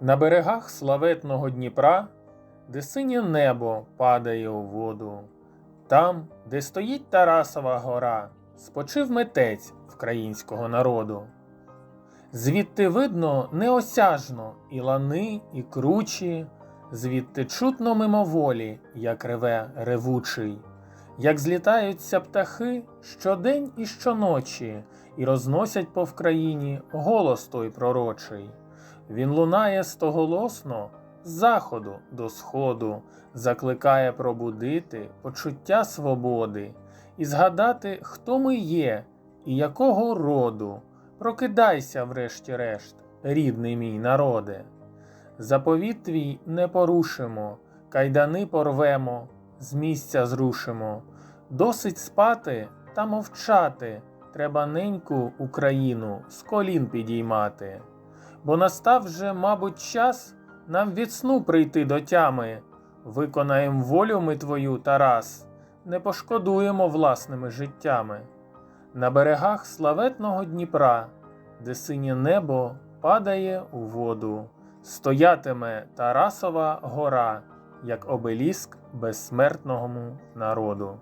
На берегах славетного Дніпра, де синє небо падає у воду, там, де стоїть Тарасова гора, спочив митець українського народу. Звідти видно неосяжно і лани, і кручі, звідти чутно мимоволі, як реве ревучий, як злітаються птахи щодень і щоночі, і розносять по Вкраїні голос той пророчий. Він лунає стоголосно з заходу до сходу, закликає пробудити почуття свободи і згадати, хто ми є і якого роду. Прокидайся, врешті-решт, рідний мій народе. Заповіт твій не порушимо, кайдани порвемо, з місця зрушимо. Досить спати та мовчати, треба неньку Україну з колін підіймати. Бо настав вже, мабуть, час нам від сну прийти до тями. Виконаєм волю ми твою, Тарас, не пошкодуємо власними життями. На берегах славетного Дніпра, де синє небо падає у воду, стоятиме Тарасова гора, як обеліск безсмертному народу.